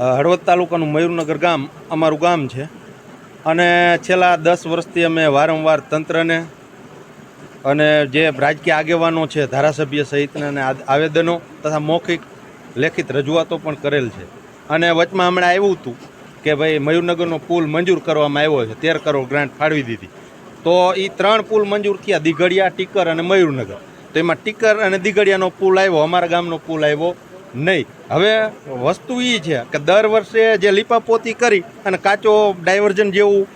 હળવદ તાલુકાનું મયુરનગર ગામ અમારું ગામ છે. અને છેલ્લા દસ વર્ષથી અમે વારંવાર તંત્રને અને જે રાજકીય આગેવાનો છે, ધારાસભ્ય સહિતને આવેદનો તથા મૌખિક લેખિત રજૂઆતો પણ કરેલ છે. અને વચમાં હમણાં આવ્યું હતું કે ભાઈ મયુરનગરનો પુલ મંજૂર કરવામાં આવ્યો છે, તેર કરોડ ગ્રાન્ટ ફાળવી દીધી. તો એ ત્રણ પુલ મંજૂર થયા, દિઘડિયા, ટીકર અને મયુરનગર. તો એમાં ટીકર અને દિઘડિયાનો પુલ આવ્યો, અમારા ગામનો પુલ આવ્યો. નહીં. હવે વસ્તુ એ છે કે દર વર્ષે જે લીપાપોતી કરી અને કાચો ડાયવર્ઝન જેવું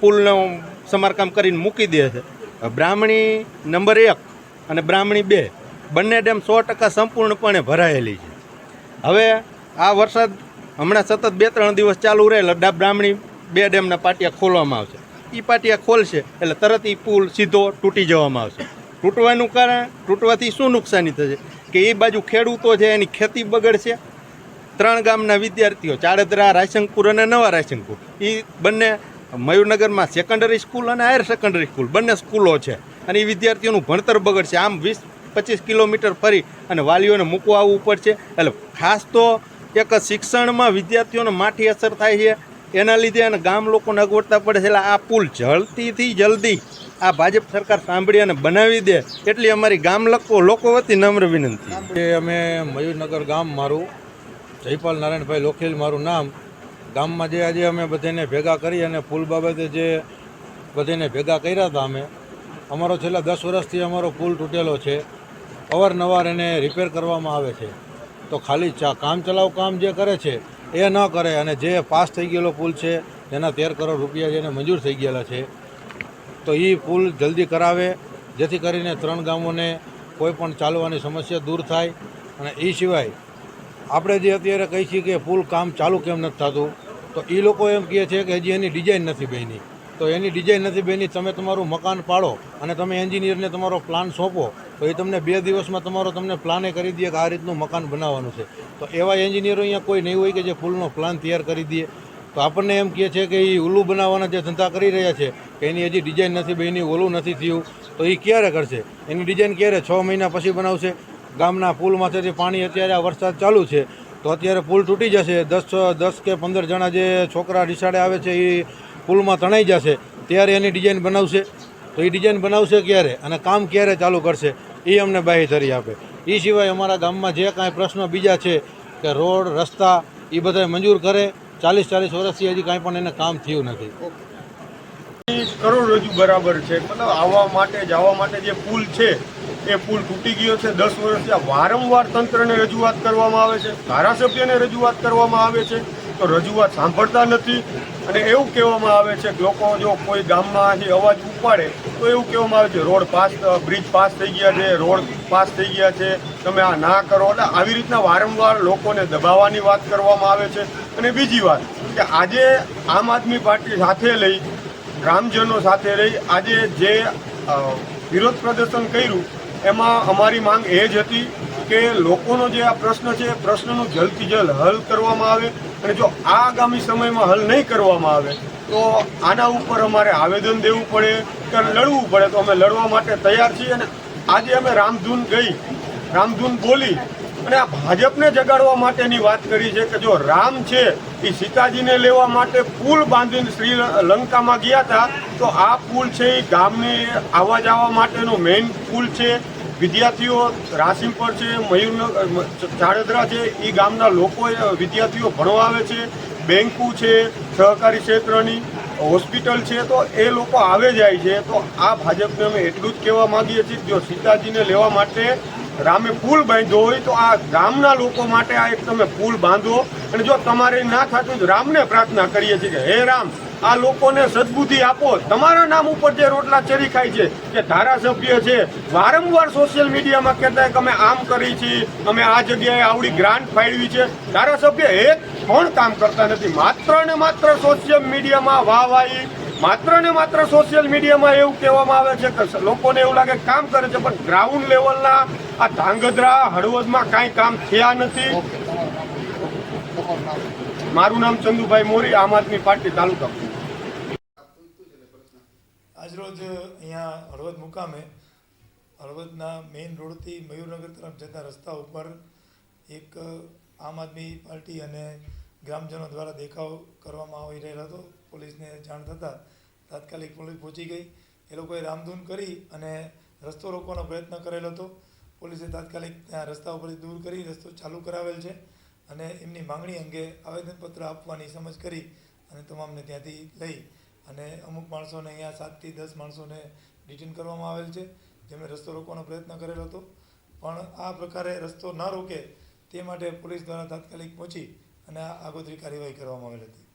પુલનું સમારકામ કરીને મૂકી દે છે. બ્રાહ્મણી નંબર એક અને બ્રાહ્મણી બે બંને ડેમ સો ટકા સંપૂર્ણપણે ભરાયેલી છે. હવે આ વરસાદ હમણાં સતત બે ત્રણ દિવસ ચાલુ રહે એટલે બ્રાહ્મણી બે ડેમના પાટિયા ખોલવામાં આવશે. એ પાટિયા ખોલશે એટલે તરત એ પુલ સીધો તૂટી જવામાં આવશે. તૂટવાનું કારણ, તૂટવાથી શું નુકસાની થશે? કે એ બાજુ ખેડૂતો છે, એની ખેતી બગડશે. ત્રણ ગામના વિદ્યાર્થીઓ ચાડેદરા રાયસંગપુર અને નવા રાયસંગપુર એ બંને મયુરનગરમાં સેકન્ડરી સ્કૂલ અને હાયર સેકન્ડરી સ્કૂલ બંને સ્કૂલો છે. અને એ વિદ્યાર્થીઓનું ભણતર બગડશે. આમ વીસ, પચીસ કિલોમીટર ફરી અને વાલીઓને મૂકવા આવવું પડશે. એટલે ખાસ તો એક શિક્ષણમાં વિદ્યાર્થીઓને માઠી અસર થાય છે. એના લીધે અને ગામ લોકોને અગવડતા પડે છે. એટલે આ પુલ જલ્દીથી જલ્દી આ ભાજપ સરકાર સાંભળી અને બનાવી દે એટલી અમારી ગામ લોકો લોકો વતી નમ્ર વિનંતી. કે અમે મયુરનગર ગામ મારું, જયપાલ નારાયણભાઈ લોખેલ મારું નામ. ગામમાં જે આજે અમે બધાને ભેગા કરી અને પુલ બાબતે જે બધાને ભેગા કર્યા હતા અમે, અમારો છેલ્લા દસ વર્ષથી અમારો પુલ તૂટેલો છે. અવારનવાર એને રિપેર કરવામાં આવે છે. તો ખાલી ચા, કામ ચલાવ કામ જે કરે છે, એ ન કરે અને જે પાસ થઈ ગયેલો પુલ છે, એના તેર કરોડ રૂપિયા જેને મંજૂર થઈ ગયેલા છે તો એ પુલ જલ્દી કરાવે, જેથી કરીને ત્રણ ગામોને કોઈ પણ ચાલવાની સમસ્યા દૂર થાય. અને એ સિવાય આપણે જે અત્યારે કહી છીએ કે પુલ કામ ચાલુ કેમ નથી થતું, તો એ લોકો એમ કહે છે કે હજી એની ડિઝાઇન નથી બની. તો એની ડિઝાઇન નથી બની, તમે તમારું મકાન પાડો અને તમે એન્જિનિયરને તમારો પ્લાન સોંપો, તો એ તમને બે દિવસમાં તમારો તમને પ્લાને કરી દે કે આ રીતનું મકાન બનાવવાનું છે. તો એવા એન્જિનિયરો અહીંયા કોઈ નહીં હોય કે જે પુલનો પ્લાન તૈયાર કરી દે. તો આપણને એમ કહે છે કે એ ઓલું બનાવવાના જે ધંધા કરી રહ્યા છે, કે એની હજી ડિઝાઇન નથી એની ઓલું નથી થયું, તો એ ક્યારે કરશે? એની ડિઝાઇન ક્યારે છ મહિના પછી બનાવશે? ગામના પુલમાંથી પાણી અત્યારે આ વરસાદ ચાલુ છે, તો અત્યારે પુલ તૂટી જશે. દસ દસ કે પંદર જણા જે છોકરા રિસાડે આવે છે એ પુલમાં તણાઈ જશે, ત્યારે એની ડિઝાઇન બનાવશે. તો એ ડિઝાઇન બનાવશે ક્યારે અને કામ ક્યારે ચાલુ કરશે એ અમને બાહેધરી આપે. એ સિવાય અમારા ગામમાં જે કાંઈ પ્રશ્નો બીજા છે, કે રોડ, રસ્તા એ બધા મંજૂર કરે ચાલીસ ચાલીસ વર્ષથી હજી કાંઈ પણ એને કામ થયું નથી. કરોડરજુ બરાબર છે. મતલબ આવવા માટે, જવા માટે જે પુલ છે, એ પુલ તૂટી ગયો છે. દસ વર્ષથી વારંવાર તંત્રને રજૂઆત કરવામાં આવે છે, ધારાસભ્યને રજૂઆત કરવામાં આવે છે. રજૂઆત સાંભળતા નથી અને એવું કહેવામાં આવે છે કે લોકો જો કોઈ ગામમાંથી અવાજ ઉપાડે, તો એવું કહેવામાં આવે છે, રોડ પાસ બ્રિજ પાસ થઈ ગયા છે, રોડ પાસ થઈ ગયા છે, તમે આ ના કરો. એટલે આવી રીતના વારંવાર લોકોને દબાવવાની વાત કરવામાં આવે છે. અને બીજી વાત કે આજે આમ આદમી પાર્ટી સાથે લઈ, ગ્રામજનો સાથે રહી આજે જે વિરોધ પ્રદર્શન કર્યું, એમાં અમારી માંગ એ જ હતી કે લોકોનો જે આ પ્રશ્ન છે, એ પ્રશ્નનું જલ્દથી જલ્દ હલ કરવામાં આવે અને જો આ આગામી સમયમાં હલ નહીં કરવામાં આવે, તો આના ઉપર અમારે આવેદન દેવું પડે કે લડવું પડે. તો અમે લડવા માટે તૈયાર છીએ અને આજે અમે રામધૂન ગઈ, રામધૂન બોલી અને આ ભાજપને જગાડવા માટેની વાત કરી છે કે જો રામ છે, એ સીતાજીને લેવા માટે પુલ બાંધીને શ્રી લંકામાં ગયા હતા, તો આ પુલ છે એ ગામને આવવા જવા માટેનો મેઇન પુલ છે. વિદ્યાર્થીઓ રાસીમપર છે મયુરનગર ચાડેદરા છે એ ગામના લોકો વિદ્યાર્થીઓ ભણવા આવે છે, બેન્કો છે, સહકારી ક્ષેત્રની હોસ્પિટલ છે, તો એ લોકો આવે જાય છે, તો આ ભાજપને અમે એટલું જ કહેવા માંગીએ છીએ, જો સીતાજીને લેવા માટે રામે પુલ બાંધ્યો હોય, તો આ ગામના લોકો માટે આ એક તમે પુલ બાંધો, અને જો તમારે ના થતું રામને પ્રાર્થના કરીએ છીએ કે હે રામ આ લોકોને સદબુદ્ધિ આપો. તમારા નામ ઉપર જે રોટલા ચરી ખાય છે કે ધારાસભ્ય છે વારંવાર સોશિયલ મીડિયામાં કહેતા કે અમે આમ કરી છીએ અમે આ જગ્યાએ આવડી ગ્રાન્ટ ફાળવી છે. ધારાસભ્ય એક પણ કામ કરતા નથી. માત્ર ને માત્ર સોશિયલ મીડિયામાં વાહ વાહી. માત્ર ને માત્ર સોશિયલ મીડિયામાં એવું કહેવામાં આવે છે કે લોકોને એવું લાગે કામ કરે છે પણ ગ્રાઉન્ડ લેવલના આ ધાંગધ્રા હળવદમાં કાંઈ કામ થયા નથી. મારું નામ ચંદુભાઈ મોરી આમ આદમી પાર્ટી તાલુકા આજરોજ અહીંયા હળવદ મુકામે હળવદના મેઇન રોડથી મયુરનગર તરફ જતા રસ્તા ઉપર એક આમ આદમી પાર્ટી અને ગ્રામજનો દ્વારા દેખાવ કરવામાં આવી રહેલો હતો. પોલીસને જાણ થતાં તાત્કાલિક પોલીસ પહોંચી ગઈ. એ લોકોએ રામધૂન કરી અને રસ્તો રોકવાનો પ્રયત્ન કરેલો હતો. પોલીસે તાત્કાલિક ત્યાં રસ્તા ઉપરથી દૂર કરી રસ્તો ચાલુ કરાવેલ છે અને એમની માંગણી અંગે આવેદનપત્ર આપવાની સમજ કરી અને તમામને ત્યાંથી લઈ અને અમુક માણસોને અહીંયા સાતથી દસ માણસોને ડિટેન કરવામાં આવેલ છે, જેમણે રસ્તો રોકવાનો પ્રયત્ન કરેલો હતો. પણ આ પ્રકારે રસ્તો ન રોકે તે માટે પોલીસ દ્વારા તાત્કાલિક પહોંચી અને આગોતરી કાર્યવાહી કરવામાં આવેલ હતી.